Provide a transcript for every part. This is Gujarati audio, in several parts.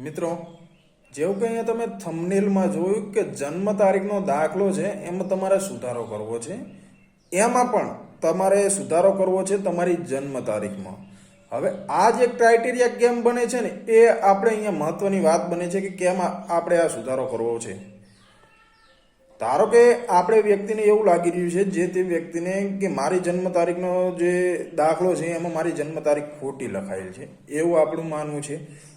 મિત્રો, જેવું કે અહીંયા તમે થમનેલમાં જોયું કે જન્મ તારીખનો દાખલો છે, એમાં તમારે સુધારો કરવો છે. એમાં પણ તમારે સુધારો કરવો છે તમારી જન્મ તારીખમાં. હવે આ જે ક્રાઇટેરિયા કેમ બને છે ને, એ આપણે અહીંયા મહત્વની વાત બને છે કે કેમ આપણે આ સુધારો કરવો છે. ધારો કે આપણે વ્યક્તિને એવું લાગી રહ્યું છે જે તે વ્યક્તિને કે મારી જન્મ તારીખનો જે દાખલો છે એમાં મારી જન્મ તારીખ ખોટી લખાયેલ છે, એવું આપણું માનવું છે.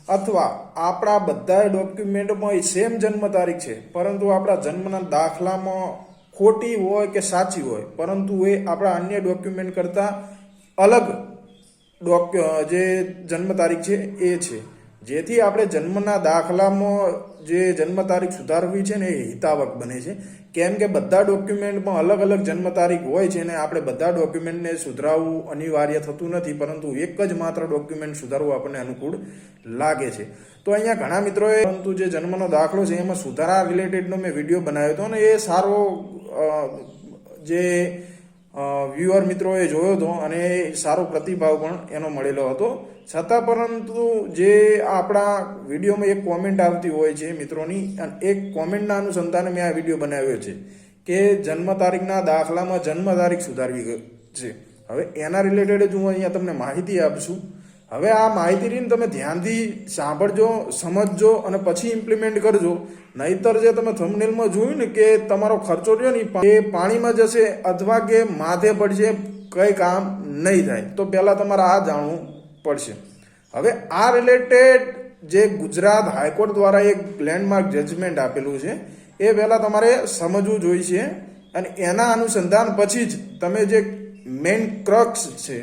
અથવા આપણા બધા ડોક્યુમેન્ટમાં સેમ જન્મ તારીખ છે, પરંતુ આપણા જન્મના દાખલામાં ખોટી હોય કે સાચી હોય, પરંતુ એ આપણા અન્ય ડોક્યુમેન્ટ કરતાં અલગ ડોક જે જન્મ તારીખ છે એ છે. જેથી આપણે જન્મના દાખલામાં જે જન્મ તારીખ સુધારવી છે ને એ હિતાવક બને છે. કેમ કે બધા ડોક્યુમેન્ટમાં અલગ અલગ જન્મ તારીખ હોય છે ને આપણે બધા ડોક્યુમેન્ટને સુધરાવવું અનિવાર્ય થતું નથી, પરંતુ એક જ માત્ર ડોક્યુમેન્ટ સુધારવું આપણને અનુકૂળ લાગે છે. તો અહીંયા ઘણા મિત્રોએ, પરંતુ જે જન્મનો દાખલો છે એમાં સુધારા રિલેટેડનો મેં વીડિયો બનાવ્યો હતો ને એ સારો જે વ્યુઅર મિત્રોએ જોયો હતો અને સારો પ્રતિભાવ પણ એનો મળેલો હતો. છતાં પરંતુ જે આપણા વિડીયોમાં એક કોમેન્ટ આવતી હોય છે મિત્રોની, અને એક કોમેન્ટના અનુસંધાને મેં આ વીડિયો બનાવ્યો છે કે જન્મ તારીખના દાખલામાં જન્મ તારીખ સુધારવી છે. હવે એના રિલેટેડ જ હું અહીંયા તમને માહિતી આપશું. હવે આ માહિતી રહીને તમે ધ્યાનથી સાંભળજો, સમજજો અને પછી ઇમ્પ્લિમેન્ટ કરજો. નહીતર જે તમે થંબનેલમાં જોયું ને કે તમારો ખર્ચો રહ્યો ને એ પાણીમાં જશે અથવા કે માથે પડશે, કંઈ કામ નહીં થાય. તો પહેલાં તમારે આ જાણવું પડશે. હવે આ રિલેટેડ જે ગુજરાત હાઈકોર્ટ દ્વારા એક લેન્ડમાર્ક જજમેન્ટ આપેલું છે, એ પહેલાં તમારે સમજવું જોઈશે અને એના અનુસંધાન પછી જ તમે જે મેઇન ક્રક્સ છે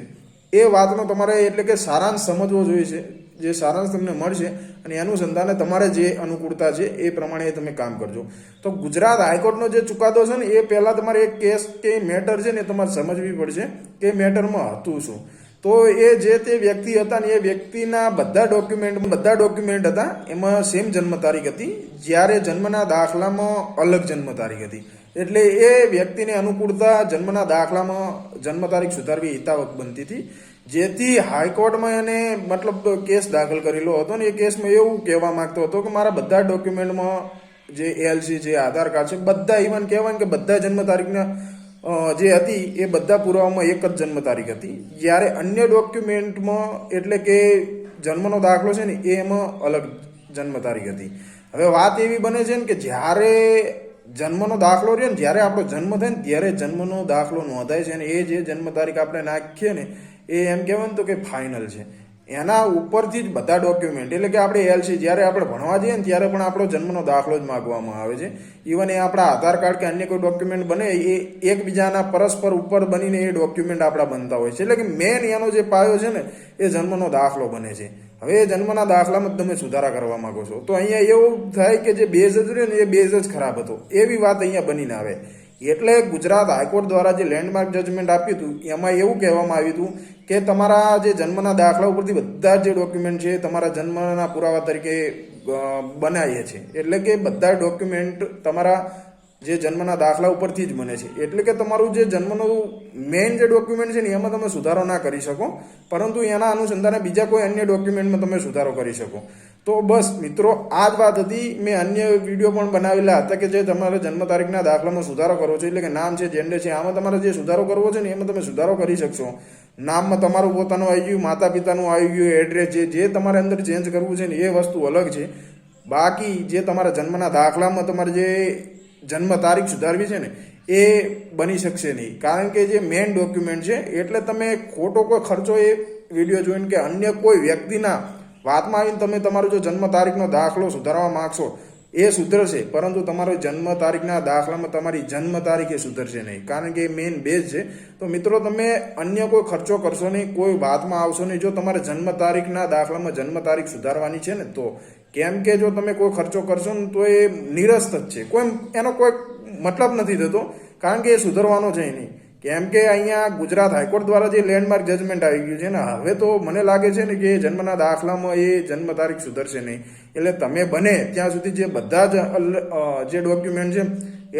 એ વાતનો તમારે એટલે કે સારાંશ સમજવો જોઈએ જે સારાંશ તમને મળશે અને એનું સંધાને તમારે જે અનુકૂળતા છે એ પ્રમાણે તમે કામ કરજો. તો ગુજરાત હાઈકોર્ટનો જે ચુકાદો છે ને, એ પહેલાં તમારે એક કેસ કે મેટર છે ને એ તમારે સમજવી પડશે કે મેટરમાં હતું શું. તો એ જે તે વ્યક્તિ હતા ને એ વ્યક્તિના બધા ડોક્યુમેન્ટ બધા ડોક્યુમેન્ટ હતા, એમાં સેમ જન્મ તારીખ હતી, જ્યારે જન્મના દાખલામાં અલગ જન્મ તારીખ હતી. એટલે એ વ્યક્તિને અનુકૂળતા જન્મના દાખલામાં જન્મ તારીખ સુધારવી હિતાવક બનતી હતી. જેથી હાઈકોર્ટમાં એને મતલબ કેસ દાખલ કરેલો હતો ને એ કેસમાં એવું કહેવા માંગતો હતો કે મારા બધા ડોક્યુમેન્ટમાં જે એલસી જે આધાર કાર્ડ છે, બધા ઇવન કહેવાય કે બધા જન્મ તારીખના જે હતી એ બધા પુરાવામાં એક જ જન્મ તારીખ હતી. જ્યારે અન્ય ડોક્યુમેન્ટમાં એટલે કે જન્મનો દાખલો છે ને, એ એમાં અલગ જન્મ તારીખ હતી. હવે વાત એવી બને છે ને કે જ્યારે જન્મનો દાખલો રહ્યો ને, જ્યારે આપણો જન્મ થાય ને, ત્યારે જન્મનો દાખલો નોંધાય છે અને એ જે જન્મ તારીખ આપણે નાખીએ ને, એ એમ કહેવાય ને તો કે ફાઇનલ છે. એના ઉપરથી જ બધા ડોક્યુમેન્ટ એટલે કે આપણે એલસી જ્યારે આપણે ભણવા જઈએ ને ત્યારે પણ આપણો જન્મનો દાખલો જ માગવામાં આવે છે. ઇવન એ આપણા આધાર કાર્ડ કે અન્ય કોઈ ડોક્યુમેન્ટ બને, એ એકબીજાના પરસ્પર ઉપર બનીને એ ડોક્યુમેન્ટ આપણા બનતા હોય છે. એટલે કે મેન એનો જે પાયો છે ને, એ જન્મનો દાખલો બને છે. હવે એ જન્મના દાખલામાં તમે સુધારા કરવા માગો છો. તો અહીંયા એવું થાય કે જે બેઝ જ રહ્યો ને, એ બેઝ જ ખરાબ હતો. એવી વાત અહીંયા બનીને આવે. એટલે ગુજરાત હાઈકોર્ટ દ્વારા જે લેન્ડમાર્ક જજમેન્ટ આપ્યું હતું, એમાં એવું કહેવામાં આવ્યું હતું કે તમારા જે જન્મના દાખલા ઉપરથી બધા જે ડોક્યુમેન્ટ છે તમારા જન્મના પુરાવા તરીકે બનાવીએ છીએ. એટલે કે બધા ડોક્યુમેન્ટ તમારા જે જન્મના દાખલા ઉપરથી જ બને છે. એટલે કે તમારું જે જન્મનું મેઇન જે ડોક્યુમેન્ટ છે ને, એમાં તમે સુધારો ના કરી શકો. પરંતુ એના અનુસંધાને બીજા કોઈ અન્ય ડોક્યુમેન્ટમાં તમે સુધારો કરી શકો. તો બસ, મિત્રો, આ જ વાત હતી. મેં અન્ય વીડિયો પણ બનાવેલા હતા કે જે તમારે જન્મ તારીખના દાખલામાં સુધારો કરવો છે. એટલે કે નામ છે જેન્ડર છે, આમાં તમારે જે સુધારો કરવો છે ને, એમાં તમે સુધારો કરી શકશો. નામમાં તમારું પોતાનું આવી ગયું માતા પિતાનું આવી ગયું એડ્રેસ છે જે તમારે અંદર ચેન્જ કરવું છે ને, એ વસ્તુ અલગ છે. બાકી જે તમારા જન્મના દાખલામાં તમારે જે જન્મ તારીખ સુધારવી છે ને, એ બની શકશે નહીં. કારણ કે જે મેઇન ડોક્યુમેન્ટ છે, એટલે તમે ખોટો કોઈ ખર્ચો એ વીડિયો જોઈને કે અન્ય કોઈ વ્યક્તિના વાતમાં આવીને તમે તમારો જો જન્મ તારીખનો દાખલો સુધારવા માગશો, એ સુધરશે. પરંતુ તમારો જન્મ તારીખના દાખલામાં તમારી જન્મ તારીખ એ સુધરશે નહીં. કારણ કે એ મેઇન બેઝ છે. તો મિત્રો, તમે અન્ય કોઈ ખર્ચો કરશો નહીં, કોઈ વાતમાં આવશો નહીં. જો તમારે જન્મ તારીખના દાખલામાં જન્મ તારીખ સુધારવાની છે ને, તો કેમ કે જો તમે કોઈ ખર્ચો કરશો ને તો એ નિરસ્ત જ છે. કોઈ એનો કોઈ મતલબ નથી થતો, કારણ કે એ સુધરવાનો છે નહીં. કેમ કે અહીંયા ગુજરાત હાઈકોર્ટ દ્વારા જે લેન્ડમાર્ક જજમેન્ટ આવી ગયું છે ને, હવે તો મને લાગે છે ને કે એ જન્મના દાખલામાં એ જન્મ તારીખ સુધરશે નહીં. એટલે તમે બને ત્યાં સુધી જે બધા જ જે ડોક્યુમેન્ટ છે,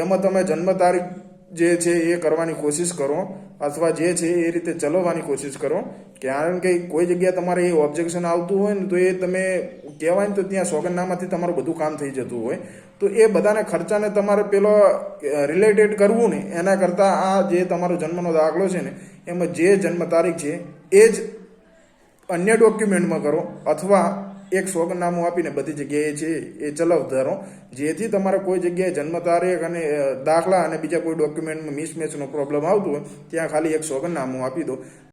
એમાં તમે જન્મ તારીખ જે છે એ કરવાની કોશિશ કરો, અથવા જે છે એ રીતે ચલાવવાની કોશિશ કરો. કારણ કે કોઈ જગ્યાએ તમારે એ ઓબ્જેક્શન આવતું હોય ને, તો એ તમે કહેવાય ને, તો ત્યાં સોગંદનામાંથી તમારું બધું કામ થઈ જતું હોય. તો એ બધાને ખર્ચાને તમારે પેલો રિલેટેડ કરવું ને, એના કરતાં આ જે તમારો જન્મનો દાખલો છે ને, એમાં જે જન્મ તારીખ છે, એ જ અન્ય ડોક્યુમેન્ટમાં કરો, અથવા એક સોગંદનામું આપીને બધી જગ્યાએ છે એ ચલાવતા રહો જેથી તમારે કોઈ જગ્યાએ જન્મ તારીખ અને દાખલા અને બીજા કોઈ ડોક્યુમેન્ટમાં મિસમેચનો પ્રોબ્લેમ આવતું હોય, ત્યાં ખાલી એક સોગંદનામું આપી દો.